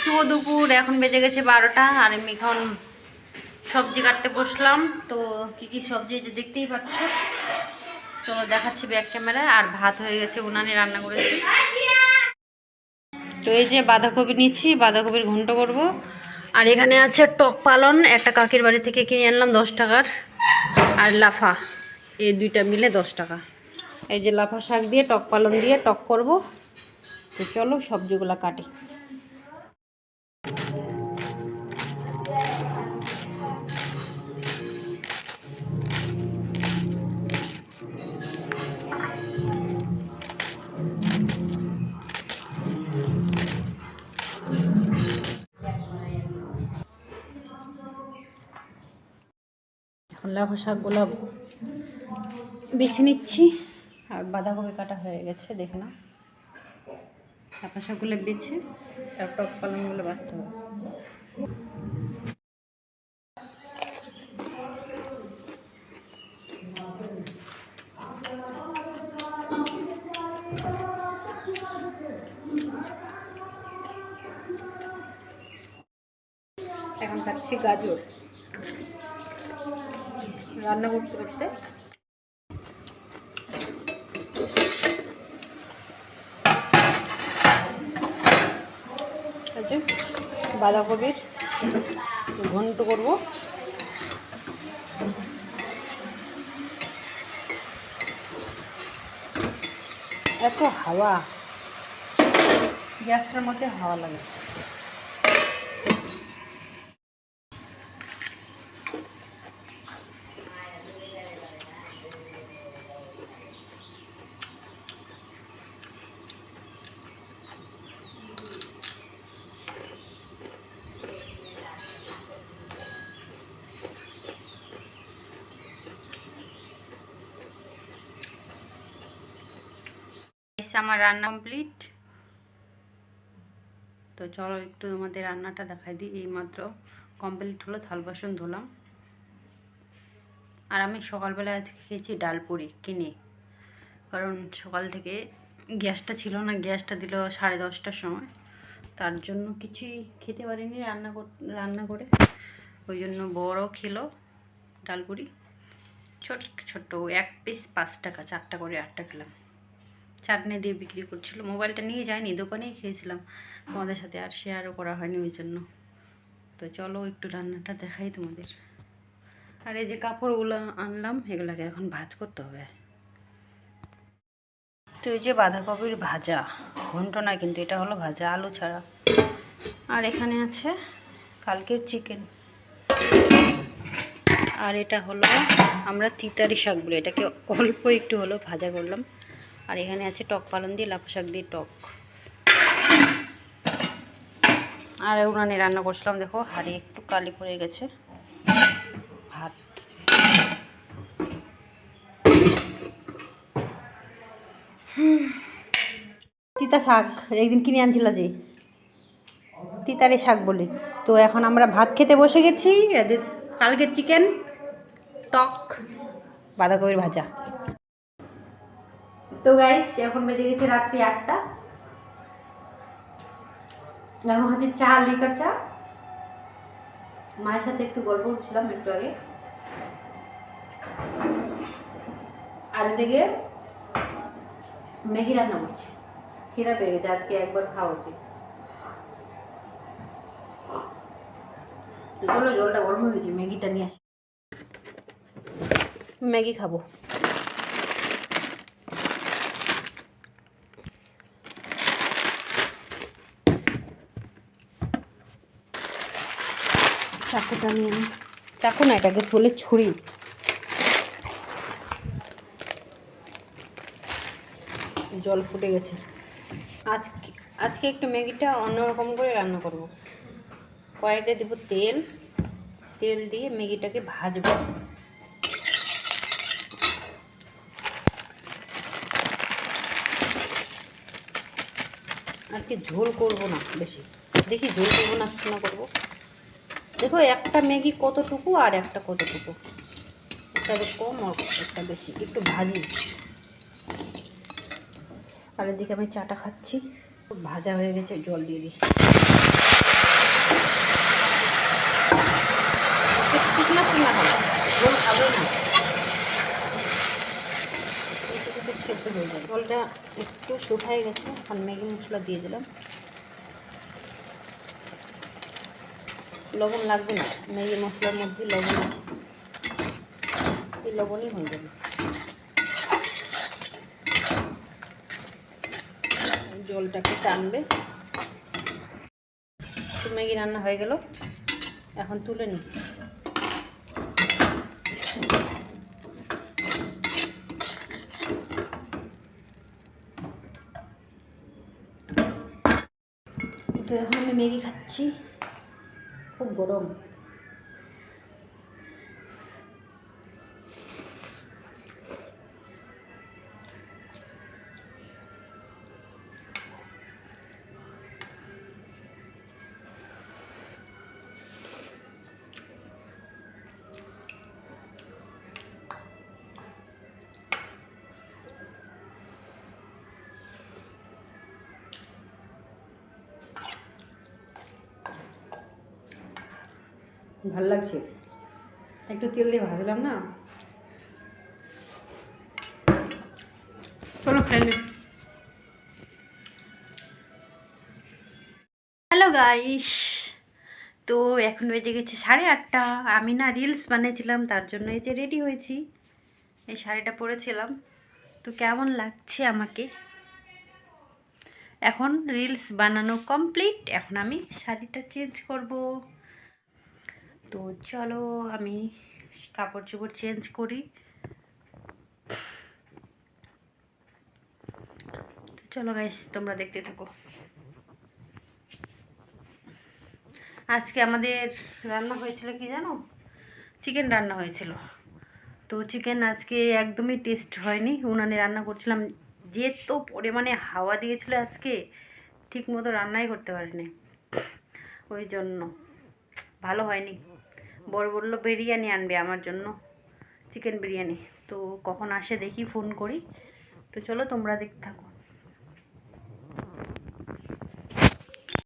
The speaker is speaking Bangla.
শুভ দুপুর, এখন বেজে গেছে বারোটা, আর আমি এখন সবজি কাটতে বসলাম। তো কি কি সবজি যে দেখতেই পাচ্ছ? তো দেখাচ্ছি ব্যাক ক্যামেরা আর ভাত হয়ে গেছে, উনানে রান্না করেছি। তো এই যে বাঁধাকপি নিচ্ছি, বাঁধাকপির ঘন্ট করব। আর এখানে আছে টক পালন, একটা কাকির বাড়ি থেকে কিনে আনলাম দশ টাকার। আর লাফা, এই দুইটা মিলে দশ টাকা। এই যে লাফা শাক দিয়ে, টক পালন দিয়ে টক করব। তো চলো সবজিগুলো কাটি। লাফা শাকগুলো বেছে নিচ্ছি। আর বাঁধাকপি কাটা হয়ে গেছে, দেখে না লাফা শাকগুলো বেছে তার টক পালনগুলো বাঁচতে হবে। এখন খাচ্ছি গাজর। রান্না করতে করতে। বাঁধাকপির ঘন্ট করব। এত হাওয়া। গ্যাসটার মধ্যে হাওয়া লাগে। আমার রান্না কমপ্লিট তো চলো একটু তোমাদের রান্নাটা দেখাই দিই। এইমাত্র কমপ্লিট হলো, থাল বাসন ধুলাম। আর আমি সকালবেলা আজকে খেয়েছি ডাল পুরি কিনে কারণ সকাল থেকে গ্যাসটা ছিল না, গ্যাসটা দিল সাড়ে দশটার সময়। তার জন্য কিছুই খেতে পারিনি রান্না রান্না করে। ওই জন্য বড় খেলো ডাল পুরি। ছোট্ট ছোট্ট এক পিস পাঁচ টাকা, চারটা করে আটটা খেলাম। চাটনি দিয়ে বিক্রি করছিল। মোবাইলটা নিয়ে যায়নি, দোকানেই খেয়েছিলাম। তোমাদের সাথে আর শেয়ারও করা হয়নি ওই জন্য। তো চলো একটু রান্নাটা দেখাই তোমাদের। আর এই যে কাপড়গুলো আনলাম, এগুলোকে এখন ভাজ করতে হবে। তো এই যে বাঁধাকপির ভাজা, ঘন্ট না কিন্তু, এটা হলো ভাজা, আলু ছাড়া। আর এখানে আছে কালকের চিকেন আর এটা হলো আমরা তিতারি শাক বলি, এটাকে অল্প একটু হলো ভাজা করলাম। আর এখানে আছে টক পালন দিয়ে লাফা শাক দিয়ে টক। আর উনানে রান্না করছিলাম, দেখো, হাড়ি একটু কালি পড়ে গেছে। ভাত। তিতা শাক, একদিন কিনে আনছিল যে। তিতারি শাক বলে। তো এখন আমরা ভাত খেতে বসে গেছি কালকের চিকেন টক, বাঁধাকপির ভাজা। তো গাইস এখন বেজে গেছে রাত্রি আটটা। এখন হচ্ছে চা লিকার চা। মায়ের সাথে একটু গল্প করছিলাম একটু আগে। আর এদিকে ম্যাগি রান্না করছি। খিদা পেয়ে গেছে, আজকে একবার খাওয়া উচিত। জলটা গরম হয়ে গেছে, ম্যাগিটা নিয়ে আসি। ম্যাগি খাব। চাকুটা নিয়ে চাকু না, এটাকে বলে ছুরি। জল ফুটে গেছে। আজকে আজকে একটু ম্যাগিটা অন্যরকম করে রান্না করব। কড়াইতে দেবো তেল। তেল দিয়ে ম্যাগিটাকে ভাজবো। আজকে ঝোল করব না, বেশি। দেখি ঝোল করব না করব। দেখো, একটা ম্যাগি কতটুকু আর একটা কতটুকু? একটা কম আর একটা বেশি, একটু ভাজি। আর এদিকে আমি চাটা খাচ্ছি। ভাজা হয়ে গেছে, জল দিয়ে দিই। হয়ে জলটা একটু শুকায় গেছে এখন ম্যাগি মশলা দিয়ে দিলাম। লবণ লাগবে না। ম্যাগি মশলার মধ্যে লবণ আছে। এই লবণই হয়ে যাবে। জলটাকে টানবে। ম্যাগি রান্না হয়ে গেল। এখন তুলে নিই। তো এখন আমি ম্যাগি খাচ্ছি। গরম ভালো লাগছে। একটু তেল দিয়ে ভাজলাম না? চলো নি। হ্যালো গাইস তো এখন বেজে গেছে সাড়ে আটটা। আমি না রিলস বানিয়েছিলাম, তার জন্য এই যে রেডি হয়েছি। এই শাড়িটা পরেছিলাম। তো কেমন লাগছে আমাকে? এখন রিলস বানানো কমপ্লিট এখন আমি শাড়িটা চেঞ্জ করব। তো চলো আমি কাপড় চোপড় চেঞ্জ করি চলো গাইস তোমরা দেখতে থাকো। আজকে আমাদের রান্না হয়েছিল কি জানো? চিকেন রান্না হয়েছিল। তো চিকেন আজকে একদমই টেস্ট হয়নি। উনানে রান্না করছিলাম, যে তো পরিমাণে হাওয়া দিয়েছিল আজকে ঠিক মতো রান্নাই করতে পারিনি। ওই জন্য। ভালো হয়নি। বর বলল, বিরিয়ানি আনবে আমার জন্য চিকেন বিরিয়ানি। তো কখন আসে দেখি ফোন করি। তো চলো তোমরা দেখতে থাকো।